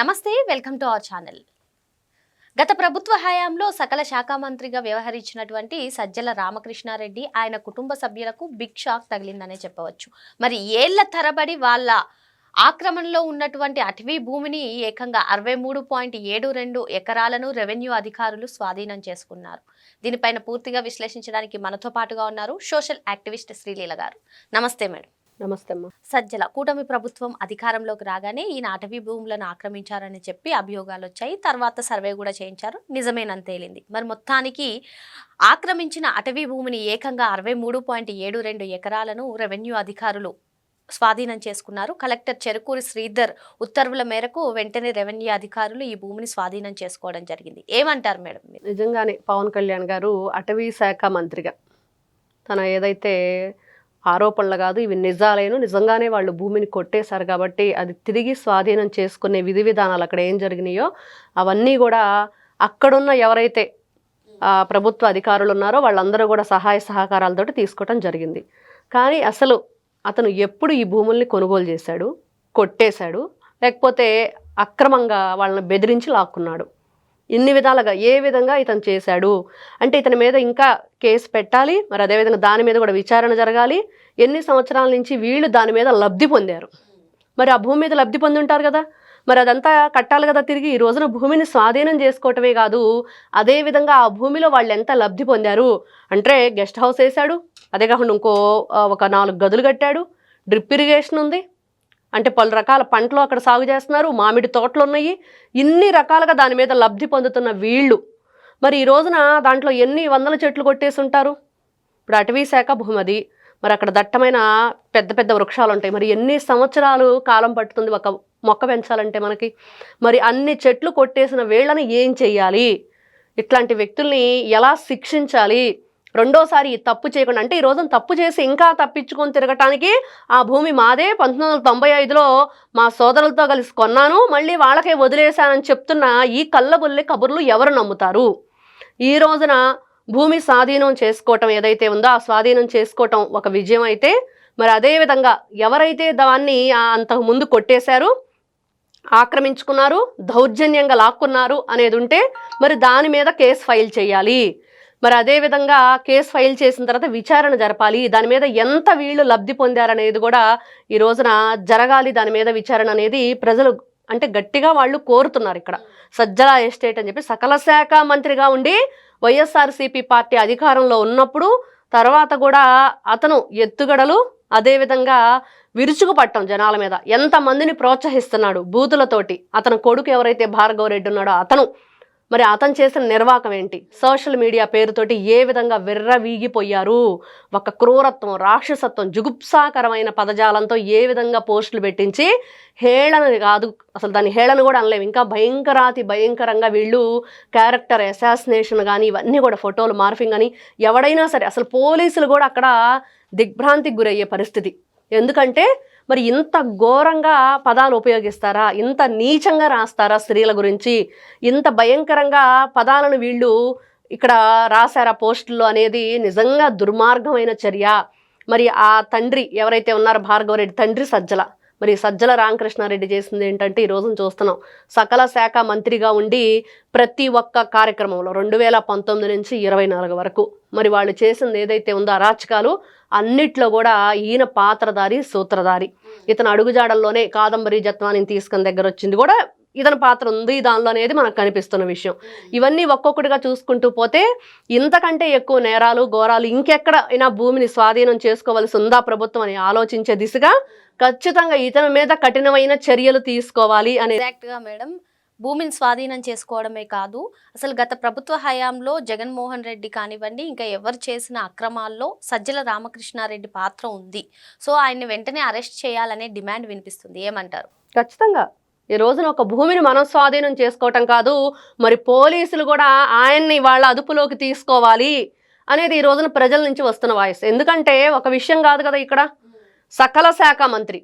నమస్తే welcome to our channel. గత ప్రభుత్వ హయాంలో సకల శాఖ మంత్రిగా వ్యవహరించినటువంటి సజ్జల రామకృష్ణారెడ్డి ఆయన కుటుంబ సభ్యులకు బిగ్ షాక్ తగిలిందనే చెప్పవచ్చు. మరి ఏళ్ళ తరబడి వాళ్ళ ఆక్రమణలో ఉన్నటువంటి అటవీ భూమిని ఏకంగా అరవై మూడు పాయింట్ ఏడు రెండు ఎకరాలను రెవెన్యూ అధికారులు స్వాధీనం చేసుకున్నారు. దీనిపైన పూర్తిగా విశ్లేషించడానికి మనతో పాటుగా ఉన్నారు సోషల్ యాక్టివిస్ట్ శ్రీలీల గారు. నమస్తే మేడం. నమస్తే అమ్మా. సజ్జల కూటమి ప్రభుత్వం అధికారంలోకి రాగానే ఈయన అటవీ భూములను ఆక్రమించారని చెప్పి అభియోగాలు వచ్చాయి. తర్వాత సర్వే కూడా చేయించారు. నిజమేనని తేలింది. మరి మొత్తానికి ఆక్రమించిన అటవీ భూమిని ఏకంగా అరవై మూడు పాయింట్ ఏడు రెండు ఎకరాలను రెవెన్యూ అధికారులు స్వాధీనం చేసుకున్నారు. కలెక్టర్ చెరుకూరి శ్రీధర్ ఉత్తర్వుల మేరకు వెంటనే రెవెన్యూ అధికారులు ఈ భూమిని స్వాధీనం చేసుకోవడం జరిగింది. ఏమంటారు మేడం నిజంగానే పవన్ కళ్యాణ్ గారు అటవీ శాఖ మంత్రిగా. తన ఏదైతే ఆరోపణలు కాదు ఇవి నిజాలేను. నిజంగానే వాళ్ళు భూమిని కొట్టేశారు కాబట్టి అది తిరిగి స్వాధీనం చేసుకునే విధి విధానాలు అక్కడ ఏం జరిగినాయో అవన్నీ కూడా అక్కడున్న ఎవరైతే ప్రభుత్వ అధికారులు ఉన్నారో వాళ్ళందరూ కూడా సహాయ సహకారాలతోటి తీసుకోవటం జరిగింది. కానీ అసలు అతను ఎప్పుడు ఈ భూముల్ని కొనుగోలు చేశాడు కొట్టేశాడు లేకపోతే అక్రమంగా వాళ్ళని బెదిరించి లాక్కున్నాడు. ఇన్ని విధాలుగా ఏ విధంగా ఇతను చేశాడు? అంటే ఇతని మీద ఇంకా కేసు పెట్టాలి మరి అదేవిధంగా దాని మీద కూడా విచారణ జరగాలి. ఎన్ని సంవత్సరాల నుంచి వీళ్ళు దాని మీద లబ్ధి పొందారు? మరి ఆ భూమి మీద లబ్ధి పొంది ఉంటారు కదా? మరి అదంతా కట్టాలి కదా తిరిగి ఈ రోజున భూమిని స్వాధీనం చేసుకోవటమే కాదు అదేవిధంగా ఆ భూమిలో వాళ్ళు ఎంత లబ్ధి పొందారు? అంటే గెస్ట్ హౌస్ వేశాడు అదే కాకుండా ఇంకో ఒక నాలుగు గదులు కట్టాడు డ్రిప్ ఇరిగేషన్ ఉంది అంటే పలు రకాల పంటలు అక్కడ సాగు చేస్తున్నారు మామిడి తోటలు ఉన్నాయి ఇన్ని రకాలుగా దాని మీద లబ్ధి పొందుతున్న వీళ్ళు. మరి ఈ రోజున దాంట్లో ఎన్ని వందల చెట్లు కొట్టేసి ఉంటారు? ఇప్పుడు అటవీ శాఖ భూమది మరి అక్కడ దట్టమైన పెద్ద పెద్ద వృక్షాలు ఉంటాయి. మరి ఎన్ని సంవత్సరాలు కాలం పట్టుతుంది ఒక మొక్క పెంచాలంటే మనకి? మరి అన్ని చెట్లు కొట్టేసిన వీళ్ళని ఏం చెయ్యాలి? ఇట్లాంటి వ్యక్తుల్ని ఎలా శిక్షించాలి? రెండోసారి తప్పు చేయకుండా అంటే ఈ రోజున తప్పు చేసి ఇంకా తప్పించుకొని తిరగటానికి ఆ భూమి మాదే. పంతొమ్మిది వందల తొంభై ఐదులో మా సోదరులతో కలిసి కొన్నాను. మళ్ళీ వాళ్ళకే వదిలేశానని చెప్తున్న ఈ కళ్ళబుల్లి కబుర్లు ఎవరు నమ్ముతారు? ఈ రోజున భూమి స్వాధీనం చేసుకోవటం ఏదైతే ఉందో ఆ స్వాధీనం చేసుకోవటం ఒక విజయం అయితే మరి అదేవిధంగా ఎవరైతే దాన్ని అంతకు ముందు కొట్టేశారు ఆక్రమించుకున్నారు దౌర్జన్యంగా లాక్కున్నారు అనేది ఉంటే మరి దాని మీద కేసు ఫైల్ చేయాలి. మరి అదే విధంగా కేసు ఫైల్ చేసిన తర్వాత విచారణ జరపాలి. దాని మీద ఎంత వీళ్ళు లబ్ధి పొందారనేది కూడా ఈ రోజున జరగాలి. దాని మీద విచారణ అనేది ప్రజలు అంటే గట్టిగా వాళ్ళు కోరుతున్నారు ఇక్కడ. సజ్జల ఎస్టేట్ అని చెప్పి సకల శాఖ మంత్రిగా ఉండి వైఎస్ఆర్సీపీ పార్టీ అధికారంలో ఉన్నప్పుడు తర్వాత కూడా అతను ఎత్తుగడలు అదేవిధంగా విరుచుకుపట్టం జనాల మీద. ఎంతమందిని ప్రోత్సహిస్తున్నాడు బూతులతోటి. అతను కొడుకు ఎవరైతే భార్గవ రెడ్డి ఉన్నాడో అతను. మరి అతను చేసిన నిర్వాకం ఏంటి? సోషల్ మీడియా పేరుతోటి ఏ విధంగా విర్రవీగిపోయారు ఒక క్రూరత్వం రాక్షసత్వం జుగుప్సాకరమైన పదజాలంతో ఏ విధంగా పోస్టులు పెట్టించి హేళన కాదు అసలు దాని హేళన కూడా అనలేము. ఇంకా భయంకరాతి భయంకరంగా వీళ్ళు క్యారెక్టర్ అసాసినేషన్ కానీ ఇవన్నీ కూడా ఫోటోలు మార్ఫింగ్ కానీ ఎవడైనా సరే అసలు పోలీసులు కూడా అక్కడ దిగ్భ్రాంతికి గురయ్యే పరిస్థితి. ఎందుకంటే మరి ఇంత ఘోరంగా పదాలు ఉపయోగిస్తారా? ఇంత నీచంగా రాస్తారా స్త్రీల గురించి? ఇంత భయంకరంగా పదాలను వీళ్ళు ఇక్కడ రాశారా పోస్టుల్లో అనేది నిజంగా దుర్మార్గమైన చర్య. మరి ఆ తండ్రి ఎవరైతే ఉన్నారో భార్గవరెడ్డి తండ్రి సజ్జల. మరి సజ్జల రామకృష్ణారెడ్డి చేసింది ఏంటంటే ఈ రోజున చూస్తున్నాం. సకల శాఖ మంత్రిగా ఉండి ప్రతి ఒక్క కార్యక్రమంలో రెండు వేల పంతొమ్మిది నుంచి ఇరవై నాలుగు వరకు. మరి వాళ్ళు చేసింది ఏదైతే ఉందో అరాచకాలు అన్నిట్లో కూడా ఈయన పాత్రధారి సూత్రధారి. ఇతను అడుగుజాడల్లోనే కాదంబరి జత్వాన్ని తీసుకుని దగ్గర వచ్చింది కూడా ఇతని పాత్ర ఉంది దానిలో అనేది మనకు కనిపిస్తున్న విషయం. ఇవన్నీ ఒక్కొక్కటిగా చూసుకుంటూ పోతే ఇంతకంటే ఎక్కువ నేరాలు ఘోరాలు ఇంకెక్కడ అయినా భూమిని స్వాధీనం చేసుకోవాల్సి ఉందా ప్రభుత్వం అని ఆలోచించే దిశగా ఖచ్చితంగా ఇతని మీద కఠినమైన చర్యలు తీసుకోవాలి అని ఎగ్జాక్ట్ మేడం. భూమిని స్వాధీనం చేసుకోవడమే కాదు అసలు గత ప్రభుత్వ హయాంలో జగన్మోహన్ రెడ్డి కానివ్వండి ఇంకా ఎవరు చేసిన అక్రమాల్లో సజ్జల రామకృష్ణారెడ్డి పాత్ర ఉంది. సో ఆయన్ని వెంటనే అరెస్ట్ చేయాలనే డిమాండ్ వినిపిస్తుంది. ఏమంటారు? ఖచ్చితంగా. ఈ రోజున ఒక భూమిని మనం స్వాధీనం చేసుకోవటం కాదు మరి పోలీసులు కూడా ఆయన్ని వాళ్ళ అదుపులోకి తీసుకోవాలి అనేది ఈ రోజున ప్రజల నుంచి వస్తున్న వాయిస్. ఎందుకంటే ఒక విషయం కాదు కదా ఇక్కడ. సకల శాఖ మంత్రి.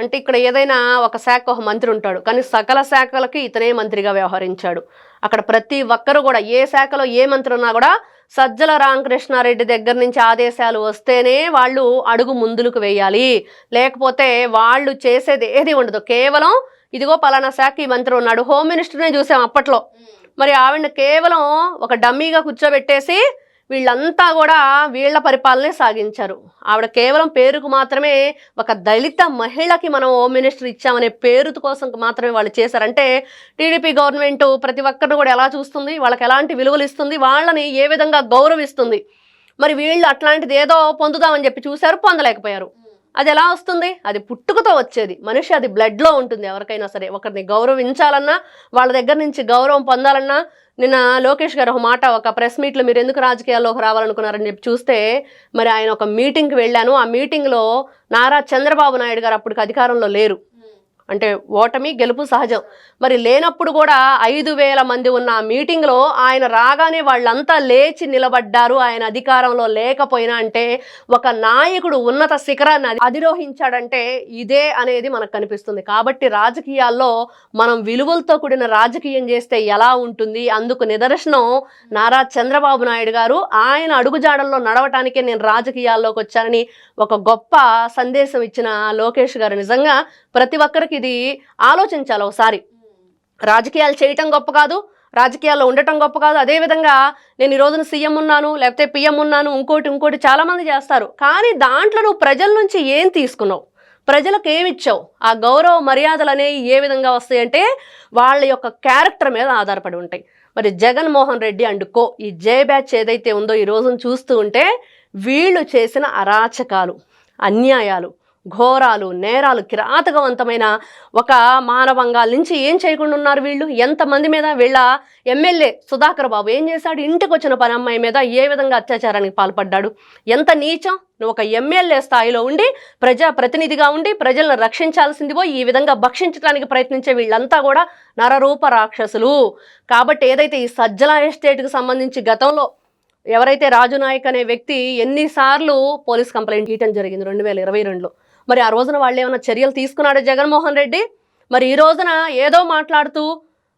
అంటే ఇక్కడ ఏదైనా ఒక శాఖ ఒక మంత్రి ఉంటాడు కానీ సకల శాఖలకి ఇతనే మంత్రిగా వ్యవహరించాడు. అక్కడ ప్రతి ఒక్కరు కూడా ఏ శాఖలో ఏ మంత్రి ఉన్నా కూడా సజ్జల రామకృష్ణారెడ్డి దగ్గర నుంచి ఆదేశాలు వస్తేనే వాళ్ళు అడుగు ముందులకు వేయాలి. లేకపోతే వాళ్ళు చేసేది ఏది ఉండదు. కేవలం ఇదిగో పలానా శాఖ ఈ మంత్రి ఉన్నాడు హోమ్ మినిస్టర్నే చూసాం అప్పట్లో. మరి ఆవిడ కేవలం ఒక డమ్మీగా కూర్చోబెట్టేసి వీళ్ళంతా కూడా వీళ్ళ పరిపాలనే సాగించారు. ఆవిడ కేవలం పేరుకు మాత్రమే ఒక దళిత మహిళకి మనం హోమ్ మినిస్టర్ ఇచ్చామనే పేరు కోసం మాత్రమే వాళ్ళు చేశారంటే టీడీపీ గవర్నమెంట్ ప్రతి ఒక్కరిని కూడా ఎలా చూస్తుంది? వాళ్ళకి ఎలాంటి విలువలు ఇస్తుంది? వాళ్ళని ఏ విధంగా గౌరవిస్తుంది? మరి వీళ్ళు అట్లాంటిది ఏదో పొందుదామని చెప్పి చూశారు పొందలేకపోయారు. అది ఎలా వస్తుంది? అది పుట్టుకతో వచ్చేది. మనిషి అది బ్లడ్లో ఉంటుంది. ఎవరికైనా సరే ఒకరిని గౌరవించాలన్నా వాళ్ళ దగ్గర నుంచి గౌరవం పొందాలన్నా నిన్న లోకేష్ గారు ఒక మాట ఒక ప్రెస్ మీట్లో మీరు ఎందుకు రాజకీయాల్లోకి రావాలనుకున్నారని చెప్పి చూస్తే మరి ఆయన ఒక మీటింగ్కి వెళ్ళాను. ఆ మీటింగ్లో నారా చంద్రబాబు నాయుడు గారు అప్పటికి అధికారంలో లేరు. అంటే ఓటమి గెలుపు సహజం. మరి లేనప్పుడు కూడా ఐదు వేల మంది ఉన్న మీటింగ్లో ఆయన రాగానే వాళ్ళంతా లేచి నిలబడ్డారు. ఆయన అధికారంలో లేకపోయినా అంటే ఒక నాయకుడు ఉన్నత శిఖరాన్ని అధిరోహించాడంటే ఇదే అనేది మనకు కనిపిస్తుంది. కాబట్టి రాజకీయాల్లో మనం విలువలతో కూడిన రాజకీయం చేస్తే ఎలా ఉంటుంది? అందుకు నిదర్శనం నారా చంద్రబాబు నాయుడు గారు. ఆయన అడుగుజాడల్లో నడవటానికే నేను రాజకీయాల్లోకి వచ్చానని ఒక గొప్ప సందేశం ఇచ్చిన లోకేష్ గారు. నిజంగా ప్రతి ఒక్కరికి ఇది ఆలోచించాలి ఒకసారి. రాజకీయాలు చేయటం గొప్ప కాదు రాజకీయాల్లో ఉండటం గొప్ప కాదు. అదేవిధంగా నేను ఈ రోజున సీఎం ఉన్నాను లేకపోతే పిఎం ఉన్నాను ఇంకోటి ఇంకోటి చాలామంది చేస్తారు. కానీ దాంట్లో నువ్వు ప్రజల నుంచి ఏం తీసుకున్నావు? ప్రజలకు ఏమిచ్చావు ఆ గౌరవ మర్యాదలు అనేవి ఏ విధంగా వస్తాయంటే వాళ్ళ యొక్క క్యారెక్టర్ మీద ఆధారపడి ఉంటాయి. మరి జగన్మోహన్ రెడ్డి అండ్ కో ఈ జే బ్యాచ్ ఏదైతే ఉందో ఈ రోజున చూస్తూ ఉంటే వీళ్ళు చేసిన అరాచకాలు అన్యాయాలు ఘోరాలు నేరాలు కిరాతకవంతమైన ఒక మానవంగాల నుంచి ఏం చేయకుండా ఉన్నారు వీళ్ళు? ఎంతమంది మీద వీళ్ళ ఎమ్మెల్యే సుధాకర్ బాబు ఏం చేశాడు? ఇంటికి వచ్చిన పని అమ్మాయి మీద ఏ విధంగా అత్యాచారానికి పాల్పడ్డాడు? ఎంత నీచం? నువ్వు ఒక ఎమ్మెల్యే స్థాయిలో ఉండి ప్రజా ప్రతినిధిగా ఉండి ప్రజలను రక్షించాల్సింది పోయి ఈ విధంగా భక్షించడానికి ప్రయత్నించే వీళ్ళంతా కూడా నరరూప రాక్షసులు. కాబట్టి ఏదైతే ఈ సజ్జల ఎస్టేట్కి సంబంధించి గతంలో ఎవరైతే రాజు నాయక్ అనే వ్యక్తి ఎన్నిసార్లు పోలీస్ కంప్లైంట్ ఇవ్వటం జరిగింది? రెండు వేల ఇరవై రెండులో. మరి ఆ రోజున వాళ్ళు ఏమైనా చర్యలు తీసుకున్నాడు జగన్మోహన్ రెడ్డి? మరి ఈ రోజున ఏదో మాట్లాడుతూ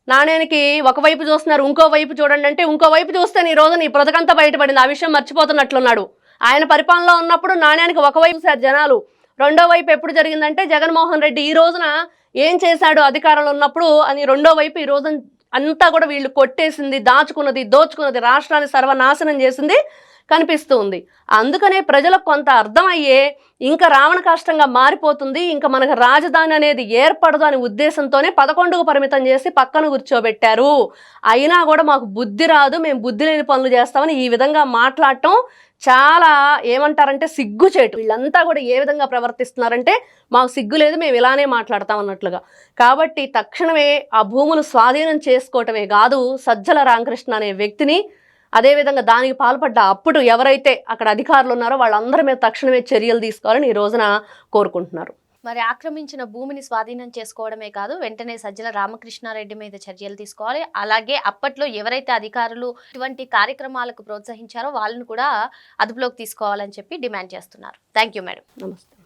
నాణ్యానికి ఒకవైపు చూస్తున్నారు ఇంకో వైపు చూడండి అంటే ఇంకో వైపు చూస్తే ఈ రోజున ఈ బ్రతకంతా బయటపడింది. ఆ విషయం మర్చిపోతున్నట్లున్నాడు. ఆయన పరిపాలనలో ఉన్నప్పుడు నాణ్యానికి ఒకవైపు చూశారు జనాలు. రెండో వైపు ఎప్పుడు జరిగిందంటే జగన్మోహన్ రెడ్డి ఈ రోజున ఏం చేశాడు అధికారంలో ఉన్నప్పుడు అని రెండో వైపు ఈ రోజున అంతా కూడా వీళ్ళు కొట్టేసింది దాచుకున్నది దోచుకున్నది రాష్ట్రాన్ని సర్వనాశనం చేసింది. కనిపిస్తూ ఉంది. అందుకనే ప్రజలకు కొంత అర్థమయ్యే ఇంకా రావణ కష్టంగా మారిపోతుంది. ఇంకా మనకు రాజధాని అనేది ఏర్పడదు అనే ఉద్దేశంతోనే పదకొండుకు పరిమితం చేసి పక్కన కూర్చోబెట్టారు. అయినా కూడా మాకు బుద్ధి రాదు. మేము బుద్ధి లేని పనులు చేస్తామని ఈ విధంగా మాట్లాడటం చాలా ఏమంటారంటే సిగ్గుచేటు. వీళ్ళంతా కూడా ఏ విధంగా ప్రవర్తిస్తున్నారంటే మాకు సిగ్గు లేదు మేము ఇలానే మాట్లాడతాం అన్నట్లుగా. కాబట్టి తక్షణమే ఆ భూములు స్వాధీనం చేసుకోవటమే కాదు సజ్జల రామకృష్ణ అనే వ్యక్తిని అదేవిధంగా దానికి పాల్పడ్డ అప్పుడు ఎవరైతే అక్కడ అధికారులు ఉన్నారో వాళ్ళందరి మీద తక్షణమే చర్యలు తీసుకోవాలని ఈ రోజున కోరుకుంటున్నారు. మరి ఆక్రమించిన భూమిని స్వాధీనం చేసుకోవడమే కాదు వెంటనే సజ్జల రామకృష్ణారెడ్డి మీద చర్యలు తీసుకోవాలి. అలాగే అప్పట్లో ఎవరైతే అధికారులు ఇటువంటి కార్యక్రమాలకు ప్రోత్సహించారో వాళ్ళని కూడా అదుపులోకి తీసుకోవాలని చెప్పి డిమాండ్ చేస్తున్నారు. Thank madam. నమస్తే.